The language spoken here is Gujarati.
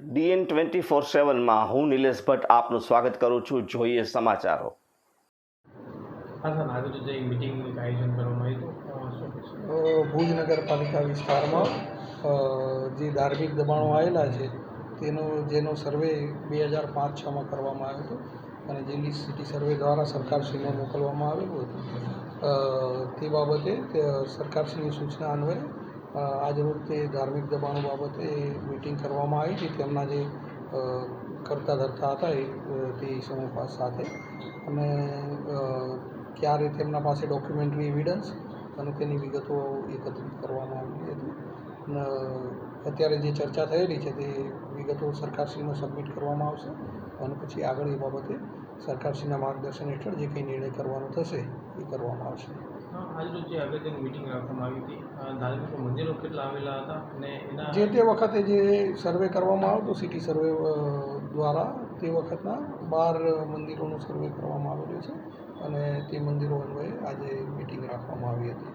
સીએન ટ્વેન્ટી ફોર સેવનમાં હું નિલેશ ભટ્ટ આપનું સ્વાગત કરું છું. જોઈએ સમાચારો. ભુજ નગરપાલિકા વિસ્તારમાં જે ધાર્મિક દબાણો આવેલા છે તેનો જેનો સર્વે બે હજાર પાંચ છમાં કરવામાં આવ્યો હતો અને જે લિસ્ટ સિટી સર્વે દ્વારા સરકારશ્રીને મોકલવામાં આવેલું હતું. તે બાબતે સરકારશ્રીની સૂચના અન્વયે અ, વખતે ધાર્મિક દબાણો બાબતે મિટિંગ કરવામાં આવી હતી. તેમના જે કરતા ધરતા હતા એ તે સમૂહ સાથે. અને ક્યારે તેમના પાસે ડોક્યુમેન્ટરી એવિડન્સ અને તેની વિગતો એકત્રિત કરવામાં આવી હતી. અને અત્યારે જે ચર્ચા થયેલી છે તે વિગતો સરકારશ્રીમાં સબમિટ કરવામાં આવશે. અને પછી આગળ એ બાબતે સરકારશ્રીના માર્ગદર્શન હેઠળ જે કંઈ નિર્ણય કરવાનો થશે એ કરવામાં આવશે. જે અગત્યની મિટિંગ રાખવામાં આવી હતી અ, મંદિરો કેટલા આવેલા હતા અને જે તે વખતે જે સર્વે કરવામાં આવતો સિટી સર્વે દ્વારા તે વખતના બાર મંદિરોનો સર્વે કરવામાં આવેલો છે અને તે મંદિરો અન્વયે આજે મિટિંગ રાખવામાં આવી હતી.